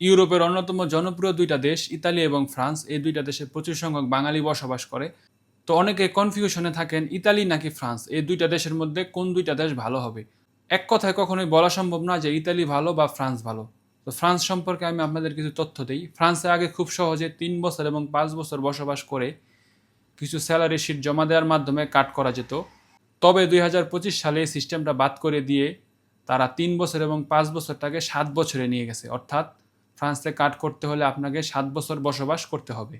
ইউরোপের অন্যতম জনপ্রিয় দুইটা দেশ, ইতালি এবং ফ্রান্স, এই দুইটা দেশে প্রচুর সংখ্যক বাঙালি বসবাস করে। তো অনেকে কনফিউশনে থাকেন, ইতালি নাকি ফ্রান্স? এই দুইটা দেশের মধ্যে কোন দুইটা দেশ ভালো হবে? এক কথায় কখনোই বলা সম্ভব না যে ইতালি ভালো বা ফ্রান্স ভালো। তো ফ্রান্স সম্পর্কে আমি আপনাদের কিছু তথ্য দিই। ফ্রান্সে আগে খুব সহজে তিন বছর এবং পাঁচ বছর বসবাস করে কিছু স্যালারি শিট জমা দেওয়ার মাধ্যমে কাট করা যেত। তবে দুই হাজার পঁচিশ সালে এই সিস্টেমটা বাদ করে দিয়ে তারা তিন বছর এবং পাঁচ বছরটাকে সাত বছরে নিয়ে গেছে। অর্থাৎ ফ্রান্সে কাট করতে হলে আপনাকে সাত বছর বসবাস করতে হবে।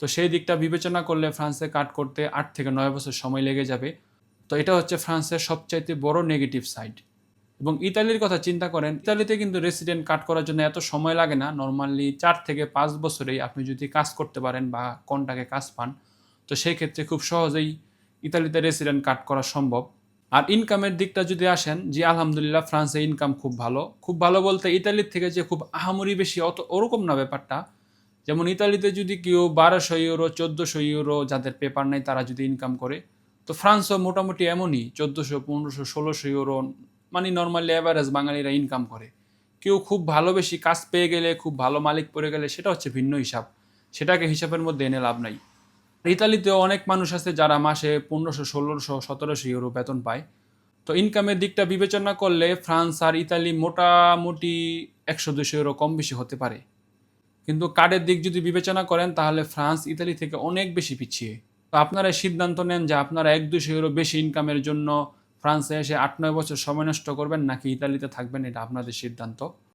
তো সেই দিকটা বিবেচনা করলে ফ্রান্সে কাট করতে আট থেকে নয় বছর সময় লেগে যাবে। তো এটা হচ্ছে ফ্রান্সের সবচাইতে বড় নেগেটিভ সাইড এবং ইতালির কথা চিন্তা করেন, ইতালিতে কিন্তু রেসিডেন্ট কাট করার জন্য এত সময় লাগে না। নর্মালি চার থেকে পাঁচ বছরেই আপনি যদি কাজ করতে পারেন বা কোনটাকে কাজ পান, তো সেই ক্ষেত্রে খুব সহজেই ইতালিতে রেসিডেন্ট কাট করা সম্ভব। আর ইনকামের দিকটা যদি আসেন, জি, আলহামদুলিল্লাহ ফ্রান্সে ইনকাম খুব ভালো। খুব ভালো বলতে ইতালির থেকে যে খুব আহামরি বেশি অত ওরকম না ব্যাপারটা। যেমন ইতালিতে যদি কেউ বারোশো ইউরো চোদ্দোশো ইউরো যাদের পেপার নেই তারা যদি ইনকাম করে, তো ফ্রান্সও মোটামুটি এমনই, চোদ্দোশো, পনেরোশো, ষোলোশো ইউরো মানে নর্মালি অ্যাভারেজ বাঙালিরা ইনকাম করে। কেউ খুব ভালো বেশি কাজ পেয়ে গেলে, খুব ভালো মালিক পড়ে গেলে, সেটা হচ্ছে ভিন্ন হিসাব। সেটাকে হিসাবের মধ্যে এনে লাভ নাই। ইতালিতেও অনেক মানুষ আছে যারা মাসে পনেরোশো, ষোলোশো, সতেরোশো ইউরো বেতন পায়। তো ইনকামের দিকটা বিবেচনা করলে ফ্রান্স আর ইতালি মোটামুটি একশো, দুশো ইউরো কম বেশি হতে পারে। কিন্তু কার্ডের দিক যদি বিবেচনা করেন, তাহলে ফ্রান্স ইতালি থেকে অনেক বেশি পিছিয়ে। তো আপনারা সিদ্ধান্ত নেন যে আপনারা এক, দুশো ইউরো বেশি ইনকামের জন্য ফ্রান্সে এসে আট, নয় বছর সময় নষ্ট করবেন নাকি ইতালিতে থাকবেন, এটা আপনাদের সিদ্ধান্ত।